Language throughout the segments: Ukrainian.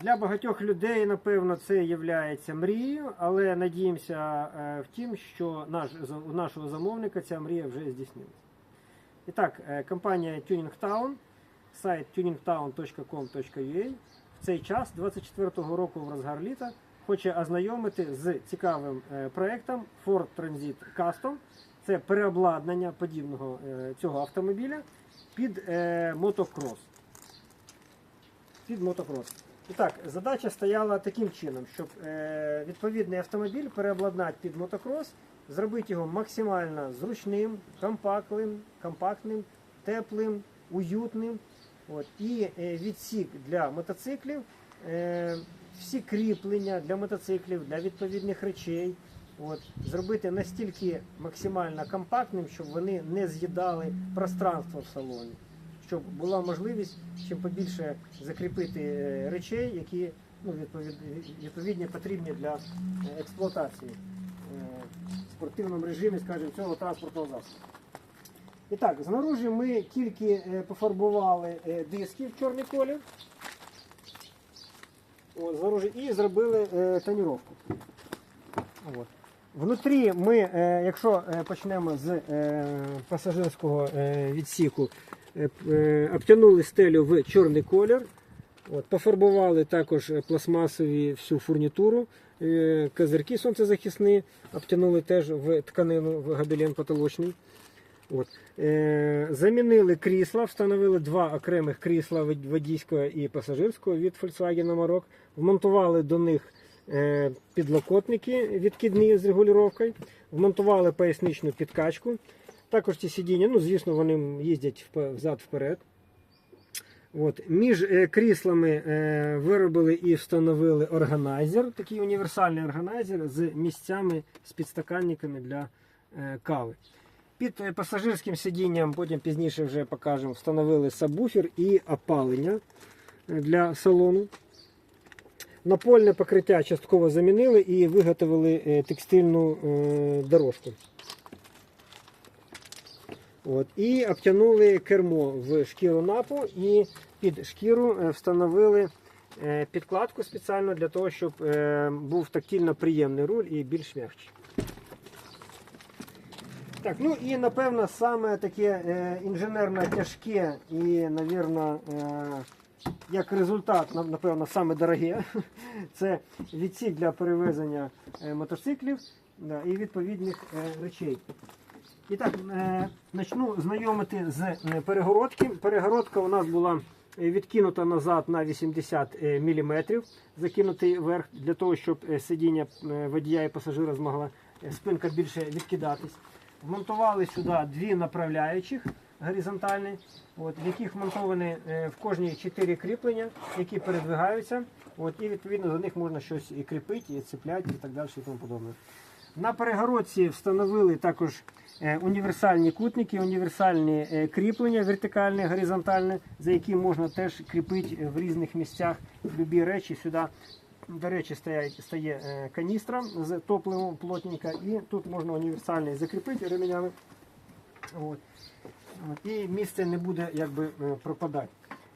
Для багатьох людей, напевно, це є мрією, але надіємося е, в тім, що наш, у нашого замовника ця мрія вже здійснилася. І так, е, компанія Tuning Town, сайт tuningtown.com.ua в цей час, 24-го року в розгар літа, хоче ознайомити з цікавим е, проектом Ford Transit Custom. Це переобладнання подібного цього автомобіля під мотокрос. Під мотокрос. І так, задача стояла таким чином, щоб е, відповідний автомобіль переобладнати під мотокрос, зробити його максимально зручним, компактним, компактним теплим, уютним. От, і е, відсік для мотоциклів, е, всі кріплення для мотоциклів, для відповідних речей. От, зробити настільки максимально компактним, щоб вони не з'їдали пространство в салоні щоб була можливість чим побільше закріпити е, речей, які ну, відповідні потрібні для е, експлуатації е, в спортивному режимі, скажімо, цього транспортного засобу. І так, знаружі ми тільки пофарбували диски в чорний колір. І зробили тоніровку. От. Внутрі ми, якщо почнемо з пасажирського відсіку, обтянули стелю в чорний колір, от, пофарбували також е, пластмасові всю фурнітуру, е, козирки сонцезахисні, обтянули теж в тканину в гобелен потолочний. От. Е, замінили крісла, встановили два окремих крісла водійського і пасажирського від Volkswagen Amarok, вмонтували до них е, підлокотники відкидні з регулювання, вмонтували поясничну підкачку. Також ці сидіння, ну звісно, вони їздять взад-вперед. Між е, кріслами е, виробили і встановили органайзер, такий універсальний органайзер з місцями, з підстаканниками для е, кави. Під пасажирським сидінням, потім пізніше вже покажемо, встановили сабвуфер і опалення для салону. Напольне покриття частково замінили і виготовили текстильну дорожку. От, і обтянули кермо в шкіру напу і під шкіру е, встановили е, підкладку спеціально для того, щоб е, був тактильно приємний руль і більш м'якший. Так, ну і напевно саме таке інженерно тяжке і, навірно, е, як результат, на- напевно, саме дороге, це відсік для перевезення мотоциклів і відповідних речей. І так, е, почну знайомити з е, перегородки. Перегородка у нас була е, відкинута назад на 80 мм, закинутий вверх для того, щоб е, сидіння е, водія і пасажира змогла е, спинка більше відкидатись. Вмонтували сюди дві направляючих горизонтальні, от, в яких вмонтовані е, в кожній 4 кріплення, які передвигаються. От, і відповідно до них можна щось і кріпити, і цепляти, і так далі, і тому подобне. На перегородці встановили також е, універсальні кутники, універсальні е, кріплення вертикальне, горизонтальне, за які можна теж кріпити в різних місцях любі речі. Сюди, до речі, стає, е, каністра з топливом плотненька, і тут можна універсальний закріпити ременями. І місце не буде е, пропадати.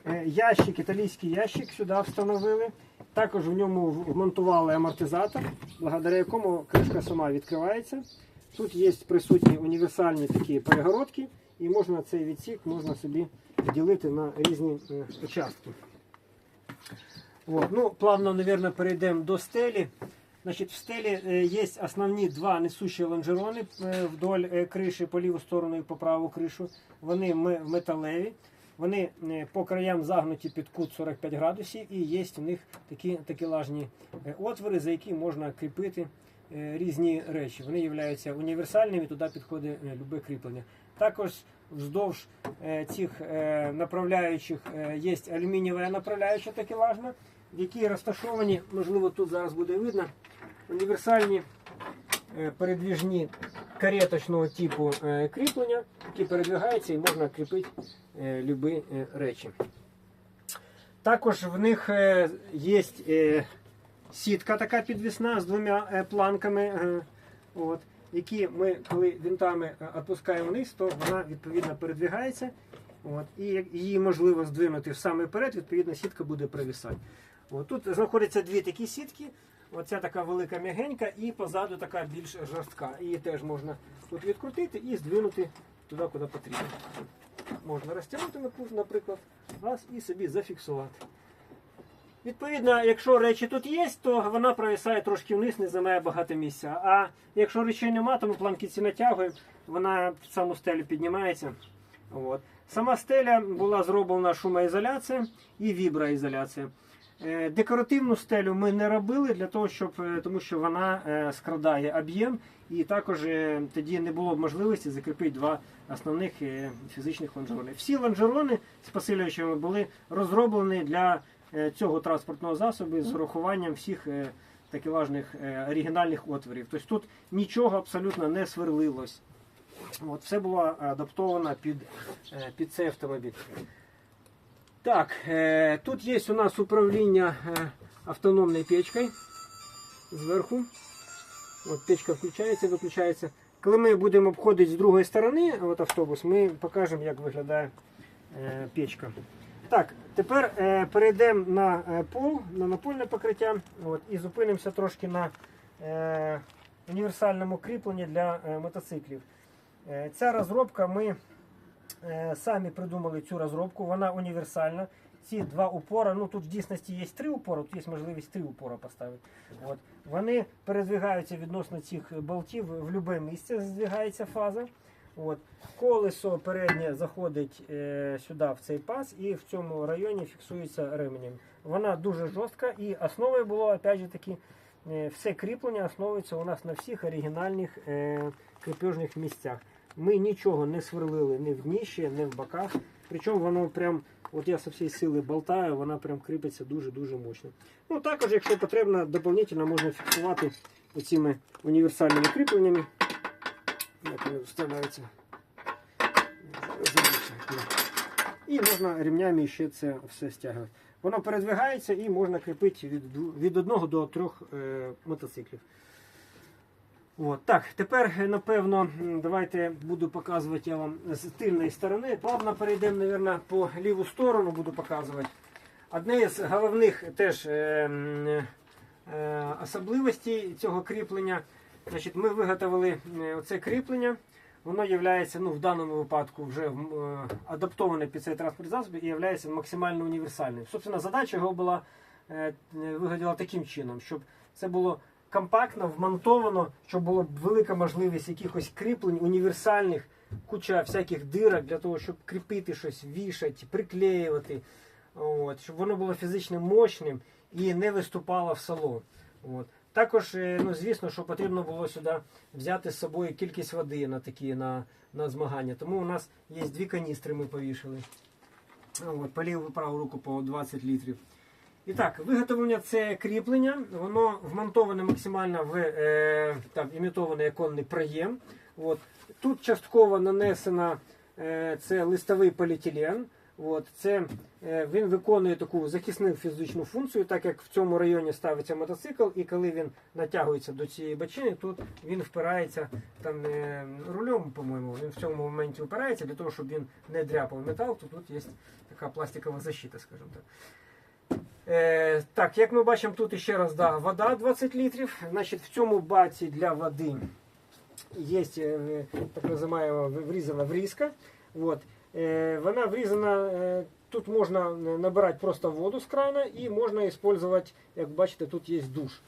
Е, Ящик, італійський ящик сюди встановили. Також в ньому вмонтували амортизатор, благодаря якому кришка сама відкривається. Тут є присутні універсальні такі перегородки, і можна цей відсік можна собі ділити на різні е, участки. От. Ну, плавно, наверное, перейдемо до стелі. Значить, в стелі е, є основні два несущі лонжерони вдоль криші по ліву сторону і по праву кришу. Вони металеві. Вони е, по краям загнуті під кут 45 градусів і є в них такі такелажні е, отвори, за які можна кріпити е, різні речі. Вони являються універсальними, туди підходить любе кріплення. Також вздовж цих направляючих є алюмінієва направляюча такелажна, в якій розташовані, можливо, тут зараз буде видно, універсальні передвіжні кареточного типу е, кріплення, які передвигаються і можна кріпити е, любі е, речі. Також в них є сітка така підвісна з двома планками, от, які ми, коли винтами опускаємо вниз, то вона відповідно передвигається. От, і її можливо здвинути в самий перед, відповідно, сітка буде провісати. От, тут знаходяться дві такі сітки. Оця така велика м'ягенька і позаду така більш жорстка. Її теж можна тут відкрутити і здвинути туди, куди потрібно. Можна розтягнути, наприклад, раз і собі зафіксувати. Відповідно, якщо речі тут є, то вона провисає трошки вниз, не займає багато місця. А якщо речей нема, то ми планки ці натягуємо, вона в саму стелю піднімається. От. Сама стеля була зроблена шумоізоляція і віброізоляція. Е, Декоративну стелю ми не робили для того, щоб е, тому що вона е, скрадає об'єм, і також тоді не було б можливості закріпити два основних фізичних лонжерони. Всі лонжерони з посилювачами були розроблені для цього транспортного засобу з урахуванням всіх такелажних оригінальних отворів. Тобто тут нічого абсолютно не сверлилось. От, все було адаптовано під, під цей автомобіль. Так, е, тут є у нас управління е, автономною печкою зверху. От печка включається, виключається. Коли ми будемо обходити з другої сторони от автобус, ми покажемо, як виглядає е, печка. Так, тепер перейдемо на пол, на напольне покриття от, і зупинимося трошки на універсальному кріпленні для мотоциклів. Ця розробка ми самі придумали цю розробку, вона універсальна. Ці два упора, ну тут в дійсності є три упора, тут є можливість три упора поставити. От. Вони передвигаються відносно цих болтів в будь-яке місце, здвигається фаза. От. Колесо переднє заходить е, сюди в цей паз і в цьому районі фіксується ременем. Вона дуже жорстка і основою було, опять же таки, е, все кріплення основується у нас на всіх оригінальних е, крепежних місцях. Ми нічого не сверлили ні в дніще, ні в боках. Причому воно прям, от я со всієї сили болтаю, вона прям кріпиться дуже-дуже мощно. Ну, також, якщо потрібно, дополнительно можна фіксувати оцими універсальними кріпленнями. Як вони вставляються. І можна ремнями ще це все стягувати. Воно передвигається і можна кріпити від, від одного до трьох е, мотоциклів. От, так, тепер, е, напевно, давайте буду показувати я вам з тильної сторони. Плавно перейдемо, мабуть, по ліву сторону буду показувати. Одне з головних теж е, е, особливостей цього кріплення. Значить, ми виготовили е, оце кріплення. Воно є ну, в даному випадку вже е, адаптоване під цей транспорт засіб і є максимально універсальним. Собственно, задача його була виглядала таким чином, щоб це було компактно, вмонтовано, щоб була велика можливість якихось кріплень універсальних, куча всяких дирок для того, щоб кріпити щось, вішати, приклеювати, от, щоб воно було фізично мощним і не виступало в салон. От. Також, е, ну, звісно, що потрібно було сюди взяти з собою кількість води на такі на, на змагання. Тому у нас є дві каністри, ми повішали. От, по ліву праву руку по 20 літрів. І так, виготовлення це кріплення, воно вмонтоване максимально в е, там, імітований оконний проєм. От. Тут частково нанесено е, це листовий поліетилен. От. Це, е, він виконує таку захисну фізичну функцію, так як в цьому районі ставиться мотоцикл, і коли він натягується до цієї бочини, тут він впирається там е, рулем, по-моєму, він в цьому моменті впирається для того, щоб він не дряпав метал, то тут є така пластикова защита, скажімо так. Е, так, як ми бачимо, тут ще раз да, вода 20 літрів. Значить, в цьому баці для води є е, так називаємо врізана врізка. От. Е, вона врізана, е, тут можна набирати просто воду з крана і можна використовувати, як бачите, тут є душ.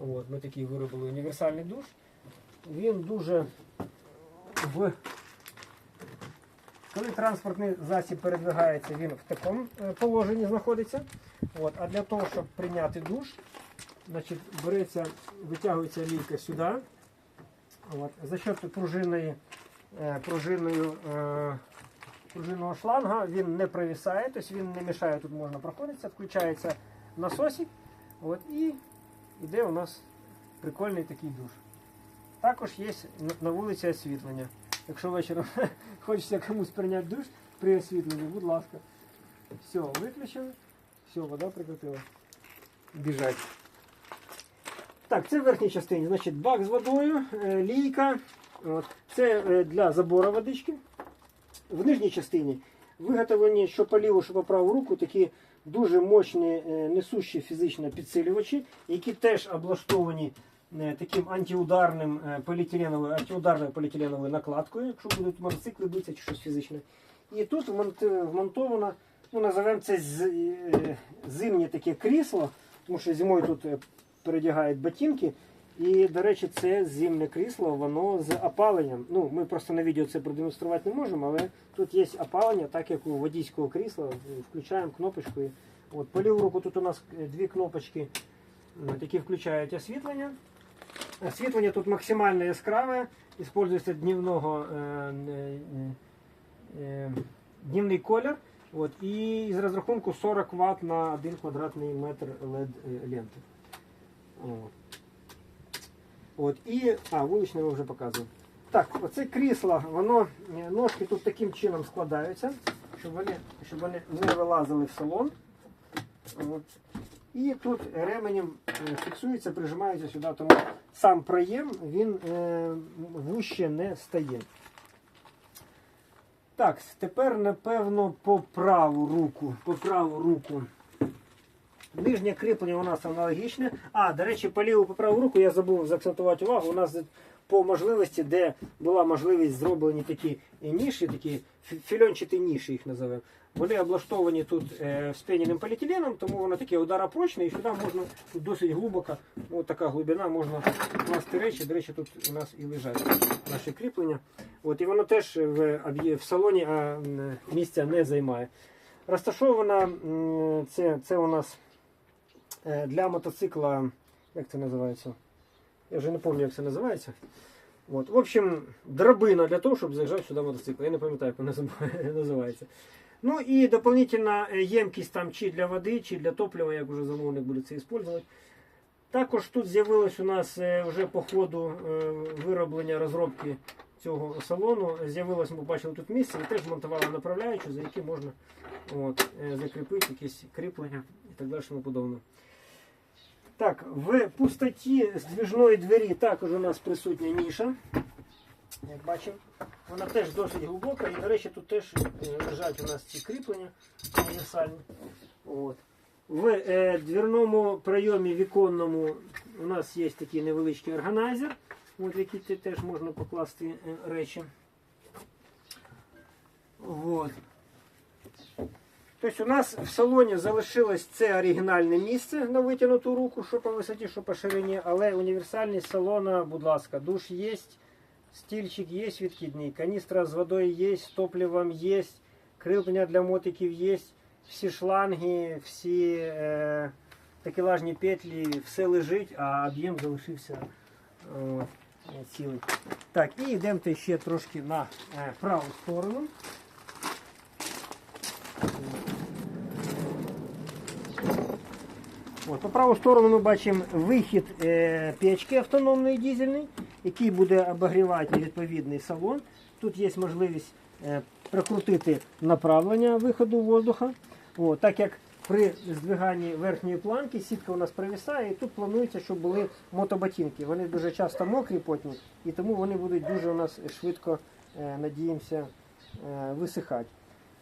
От, ми такий виробили універсальний душ. Він дуже в коли транспортний засіб передвигається, він в такому е, положенні знаходиться. От. А для того, щоб прийняти душ, значить, береться, витягується лійка сюди. От. За счет пружинної, е, пружиною, е, пружинного шланга він не провисає, тобто він не мішає, тут можна проходитися, включається насосик. От, і йде у нас прикольний такий душ. Також є на вулиці освітлення. Якщо вечором хочеться комусь прийняти душ при освітленні, будь ласка. Все, виключили. Все, вода прикрутила. Біжать. Так, це в верхній частині. Значить, бак з водою, е, лійка. От. Це е, для забору водички. В нижній частині виготовлені що по ліву, що по праву руку такі дуже мощні е, несущі фізично підсилювачі, які теж облаштовані таким антиударним поліетиленовою, антиударною поліетиленовою накладкою, якщо будуть мотоцикли битися чи щось фізичне. І тут вмонт- вмонтовано, ну називаємо це е, зимнє таке крісло, тому що зимою тут е, передягають ботинки. І, до речі, це зимне крісло, воно з опаленням. Ну, ми просто на відео це продемонструвати не можемо, але тут є опалення, так як у водійського крісла. Включаємо кнопочку. і От, по ліву руку тут у нас е, дві кнопочки, які включають освітлення. Освітлення тут максимально яскраве, використовується дневного, е, е, е, дневний колір. От, і з розрахунку 40 Вт на 1 квадратний метр LED ленти. От. І, а, вуличне ми вже показував. Так, оце крісло, воно, е, ножки тут таким чином складаються, щоб вони, щоб вони не вилазили в салон. От. І тут ременем е, фіксується, прижимається сюди, тому сам проєм він е, вуще не стає. Так, тепер, напевно, по праву руку. По праву руку. Нижнє кріплення у нас аналогічне. А, до речі, по ліву по праву руку я забув заакцентувати увагу. У нас по можливості, де була можливість зроблені такі ніші, такі фільончаті ніші їх називаємо. Вони облаштовані тут е, вспененим поліетиленом, тому воно таке ударопрочне і сюди можна досить глибоко, ну така глибина, можна класти речі. До речі, тут у нас і лежать наші кріплення. От, і воно теж в, в салоні а, місця не займає. Розташована це, це у нас е, для мотоцикла, як це називається? Я вже не пам'ятаю, як це називається. От. В общем, драбина для того, щоб заїжджав сюди мотоцикл. Я не пам'ятаю, як вона називається. Ну і дополнительна е, ємкість там чи для води, чи для топлива, як вже замовник буде це використовувати. Також тут з'явилось у нас е, вже по ходу вироблення розробки цього салону. З'явилось, ми бачили тут місце, і теж монтували направляючу, за які можна от, е, закріпити якісь кріплення і так далі. тому подобне. Так, в пустоті здвіжної двері також у нас присутня ніша. Як бачимо, вона теж досить глибока і, до речі, тут теж е, лежать у нас ці кріплення універсальні. От. В е, дверному прийомі віконному у нас є такий невеличкий органайзер, от, те- теж можна покласти е, речі. Вот. Тобто у нас в салоні залишилось це оригінальне місце на витягнуту руку, що по висоті, що по ширині, але універсальність салона, будь ласка, душ є, стільчик є відкидний, каністра з водою є, з топливом є, кріплення для мотиків є, всі шланги, всі е, такелажні петлі, все лежить, а об'єм залишився е, цілий. Так, і йдемо ще трошки на е, праву сторону. От, по праву сторону ми бачимо вихід е, печки автономної дизельний, який буде обогрівати відповідний салон. Тут є можливість е, прикрутити направлення виходу воздуха. От, так як при здвиганні верхньої планки сітка у нас провисає, і тут планується, щоб були мотоботинки. Вони дуже часто мокрі потні, і тому вони будуть дуже у нас швидко, е, надіємося, е, висихати.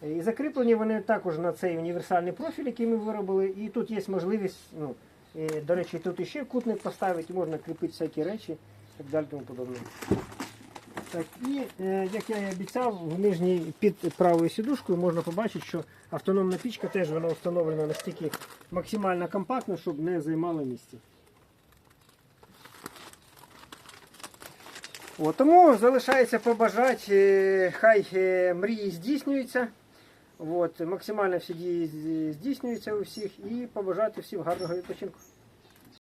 І закріплені вони також на цей універсальний профіль, який ми виробили. І тут є можливість, ну, до речі, тут іще кутник поставити, можна кріпити всякі речі і так далі тому подобне. Так, і е, як я і обіцяв, в нижній під правою сідушкою можна побачити, що автономна пічка теж вона встановлена настільки максимально компактно, щоб не займала місця. От, тому залишається побажати, е, хай е, мрії здійснюються. От, максимально всі дії здійснюються у всіх і побажати всім гарного відпочинку.